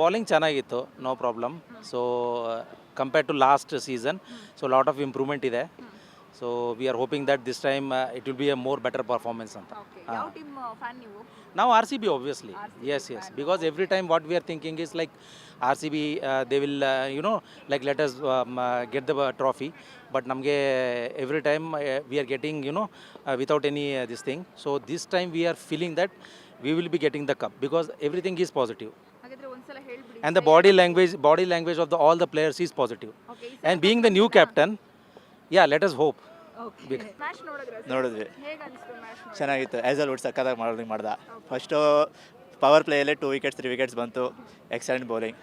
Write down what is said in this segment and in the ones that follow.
Bowling ಚೆನ್ನಾಗಿತ್ತು no problem so compare to last season so lot of improvement ಇದೆ. So we are hoping that this time it will be a more better performance ಅಂತ. Fan ನೀವು? R C B obviously yes yes because every time what we are thinking is like R C B they will you like like let us the trophy uh, but ನಮಗೆ every time we are getting you you without any this thing so this time we are time we are feeling that we will be getting the cup because everything is positive ಹಾಗಾದ್ರೆ ಒಂದ್ಸಲ ಹೇಳ್ಬಿಡಿ and the body language body language of the all the players is positive. And being the new captain yeah let us hope. Okay match ನೋಡಿದ್ರೆ ನೋಡಿದ್ವಿ. ಹೇಗೆ ಅನಿಸ್ತು match ಚೆನ್ನಾಗಿತ್ತು. Hazlewood ಸಕ್ಕತ್ತಾಗಿ bowling ಮಾಡ್ದ ಫಸ್ಟು ಪವರ್ ಪ್ಲೇಯಲ್ಲೇ two wickets three wickets ಬಂತು. Excellent bowling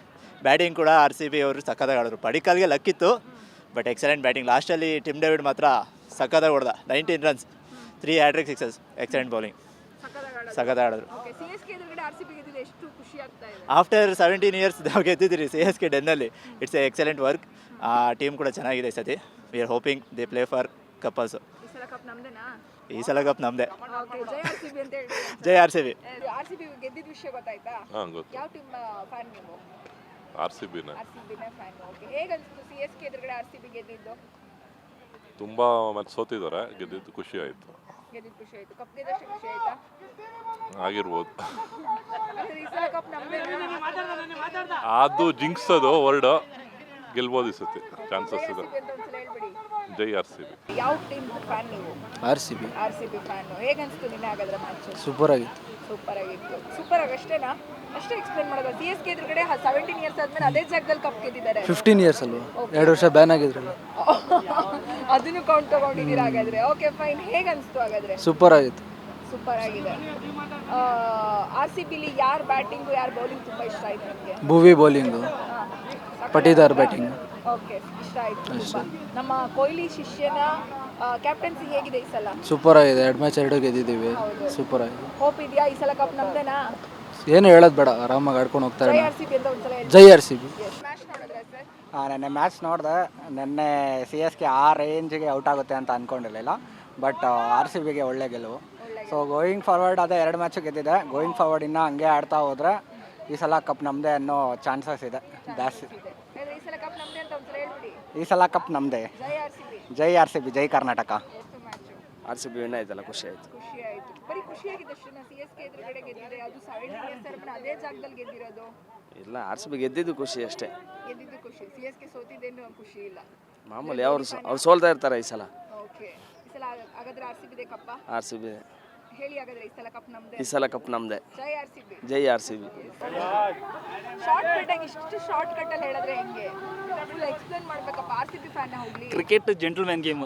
batting ಕೂಡ ಆರ್ ಸಿ ಬಿ ಅವರು ಸಕ್ಕತ್ತಾಗಿ ಆಡಿದ್ರು. ಪಡಿಕಲ್ಗೆ ಲಕ್ಕಿತ್ತು ಬಟ್ ಎಕ್ಸಲೆಂಟ್ ಬ್ಯಾಟಿಂಗ್ ಲಾಸ್ಟಲ್ಲಿ ಟಿಮ್ ಡೇವಿಡ್ ಮಾತ್ರ ಸಕ್ಕತ್ತಾಗಿ ಹೊಡೆದ. Nineteen runs three hattrick sixes excellent bowling ಸಕ್ಕತ್ತಾಗಿ ಸಕ್ಕತ್ತಾಗಿ ಓಕೆ ಸಿ ಎಸ್ ಕೆ ಎದುರುಗಡೆ ಆರ್ ಸಿ ಬಿ ಗೆದ್ದಿದೆ ಎಷ್ಟು ಖುಷಿ ಆಗ್ತಾ ಇದೆ? ಆಫ್ಟರ್ ಸೆವೆಂಟೀನ್ ಇಯರ್ಸ್ ನಾವು ಗೆದ್ದಿದ್ದೀರಿ ಸಿ ಎಸ್ ಕೆ ಡೆನ್ನಲ್ಲಿ ಇಟ್ಸ್ ಎ ಎಕ್ಸಲೆಂಟ್ ವರ್ಕ್ ಆ ಟೀಮ್ ಕೂಡ ಚೆನ್ನಾಗಿದೆ ಈ ಸತಿ. We are hoping they play for couples ಈ ಸಲ ಕಪ್ ನಮ್ದೇನಾ? ಈ ಸಲ ಕಪ್ ನಮ್ಮದೇ okay Jai R C B ಅಂತ ಹೇಳಿ. ಜೈ ಆರ್ ಸಿ ಬಿ ಬಿನೇ ತುಂಬ ಆಯ್ತು ಸೋತಿದ್ದಾರೆ. ಗೆದ್ದಿದ್ದು ಖುಷಿ ಆಯಿತು? ಆಗಿರ್ಬೋದು. ಅದು ಜಿಂಕ್ಸ್ ಅದು ವರ್ಡ್ ಗೆಲ್ಬೋದು ಈ ಸತಿ ಚಾನ್ಸಸ್ ಇದೆ. Jai R C B. ಯಾವ ಟೀಮ್ ಫ್ಯಾನ್ ನೀವು? R C B. R C B fan ಹೇಗೆ ಅನಿಸ್ತು ನಿನ್ನೆ ಹಾಗಾದ್ರೆ ಮ್ಯಾಚ್ ಸೂಪರ್ ಆಗಿತ್ತು ಸೂಪರ್ ಆಗಿತ್ತು. ಸೂಪರ್ ಆಗಿ ಅಷ್ಟೇನಾ? ಅಷ್ಟೇ ಎಕ್ಸ್ಪ್ಲೇನ್ ಮಾಡೋದು? ಸಿ ಎಸ್ ಕೆ ಎದುರುಗಡೆ ಸೆವೆಂಟೀನ್ ಇಯರ್ಸ್ ಆದ್ಮೇಲೆ ಅದೇ ಜಾಗದಲ್ಲಿ ಕಪ್ ಗೆದ್ದಿದ್ದಾರೆ. ಫಿಫ್ಟೀನ್ ಇಯರ್ಸ್ ಅಲ್ವಾ? ಎರಡು ವರ್ಷ ಬ್ಯಾನ್ ಆಗಿದ್ರಲ್ಲ. ಅದನ್ನು ಕೌಂಟ್ ತಗೊಂಡಿದ್ದೀರಾ ಹಾಗಾದ್ರೆ? ಓಕೆ ಫೈನ್ ಹೇಗನ್ಸ್ತು ಅನಿಸ್ತು ಹಾಗಾದ್ರೆ? ಸೂಪರ್ ಆಗಿತ್ತು ಸೂಪರ್ ಆಗಿದೆ. ಆರ್ ಸಿ ಬಿಲಿ ಯಾರು ಬ್ಯಾಟಿಂಗು ಯಾರು ಬೌಲಿಂಗ್ ತುಂಬ ಇಷ್ಟ ಆಯ್ತು ನಿಮಗೆ? Bhuvi bowling. Patidar batting. Okay ಇಷ್ಟ ಆಯ್ತು ತುಂಬ. ನಮ್ಮ ಕೊಹ್ಲಿ ಶಿಷ್ಯನ ಕ್ಯಾಪ್ಟನ್ಸಿ ಹೇಗಿದೆ ಈ ಸಲ? ಸೂಪರ್ ಆಗಿದೆ. ಎರಡು ಮ್ಯಾಚ್ ಎರಡು ಗೆದ್ದಿದ್ದೀವಿ. ಸೂಪರ್ ಆಗಿದೆ. ಹೋಪ್ ಇದೆಯಾ ಈ ಸಲ ಕಪ್ ನಮ್ದೇನಾ? ಏನು ಹೇಳೋದು ಬೇಡ. ಆರಾಮಾಗಿ ಆಡ್ಕೊಂಡು ಹೋಗ್ತಾರೆ ಜೈ ಆರ್ ಸಿ ಬಿ ಅಂತ ಒಂದ್ಸಲ ಹೇಳಿ. Jai R C B. Match ನೋಡಿದ್ರೆ ಸರ್? ನೆನ್ನೆ ಮ್ಯಾಚ್ ನೋಡಿದೆ. ನೆನ್ನೆ ಸಿ ಎಸ್ ಕೆ ಆ ರೇಂಜಿಗೆ ಔಟ್ ಆಗುತ್ತೆ ಅಂತ ಅಂದ್ಕೊಂಡಿರಲಿಲ್ಲ ಬಟ್ ಆರ್ ಸಿ ಬಿಗೆ ಒಳ್ಳೆ ಗೆಲುವು. ಸೊ ಗೋಯಿಂಗ್ ಫಾರ್ವರ್ಡ್ ಅದೇ ಎರಡು ಮ್ಯಾಚು ಗೆದ್ದಿದೆ. ಗೋಯಿಂಗ್ ಫಾರ್ವರ್ಡ್ ಇನ್ನೂ ಹಂಗೆ ಆಡ್ತಾ ಹೋದ್ರೆ ಈ ಸಲ ಕಪ್ ನಮ್ಮದೇ ಅನ್ನೋ ಚಾನ್ಸಸ್ ಇದೆ. ಜಾಸ್ತಿ. ಈ ಸಲ ಕಪ್ ನಮ್ದೇ ಅಂತ ಒಂದ್ಸಲ ಹೇಳ್ಬಿಡಿ. ಈ ಸಲ ಕಪ್ ನಮ್ಮದೇ Jai R C B Jai Karnataka. R C B win ಆಯ್ತಲ್ಲ ಖುಷಿ ಆಯ್ತು. ಇಲ್ಲ ಆರ್ ಸಿ ಬಿ ಗೆದ್ದಿದ್ದು ಖುಷಿ ಅಷ್ಟೇ. ಗೆದ್ದಿದ್ದು ಖುಷಿ. ಸಿ ಎಸ್ ಖುಷಿ ಇಲ್ಲ. ಮಾಮೂಲಿ ಅವ್ರು ಅವ್ರು ಸೋಲ್ತಾ ಇರ್ತಾರೆ ಈ ಸಲ. ಓಕೆ ಈ ಸಲ ಹಾಗಾದ್ರೆ ಆರ್ ಸಿ ಬಿ ಕಪ್ಪ ಆರ್ ಸಿ ಬಿ ಹೇಳಿ ಹಾಗಾದ್ರೆ ಈ ಸಲ ಕಪ್ ನಮ್ದೆ? ಈ ಸಲ ಕಪ್ ನಮ್ಮದೇ Jai R C B. Jai R C B. Short cut ಆಗಿ ಇಷ್ಟು ಶಾರ್ಟ್ ಕಟ್ ಅಲ್ಲಿ ಹೇಳಿದ್ರೆ ಹೆಂಗೆ? ಫುಲ್ ಎಕ್ಸ್ಪ್ಲೇನ್ ಮಾಡ್ಬೇಕಪ್ಪ ಆರ್ ಸಿ ಬಿ ಫ್ಯಾನ್ ಹೋಗ್ಲಿ. ಕ್ರಿಕೆಟ್ ಜೆಂಟಲ್ಮ್ಯಾನ್ ಗೇಮ್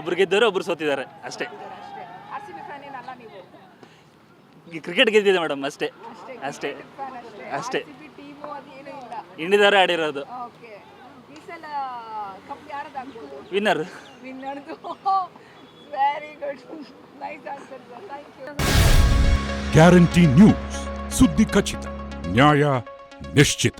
ಒಬ್ರು ಗೆದ್ದರು ಒಬ್ರು ಸೋತಿದ್ದಾರೆ ಅಷ್ಟೇ. ಅಷ್ಟೇ. ಆರ್ ಸಿ ಬಿ ಫ್ಯಾನ್ ಏನಲ್ಲ ನೀವು? ಈ ಕ್ರಿಕೆಟ್ ಗೆದ್ದಿದೆ ಮೇಡಮ್ ಅಷ್ಟೇ. ಅಷ್ಟೇ. ಫ್ಯಾನ್ ಅಷ್ಟೇ. ಅಷ್ಟೇ. ಇಲ್ಲ. ಇಂಡಿಯಾದವರೇ ಆಡಿರೋದು. ಓಕೆ ಈ ಸಲ ಕಪ್ ಯಾರದಾಗ್ಬೋದು winner ವಿನ್ನರ್ದು very good nice answer sir thank you guarantee news ಸುದ್ದಿ ಖಚಿತ ನ್ಯಾಯ ನಿಶ್ಚಿತ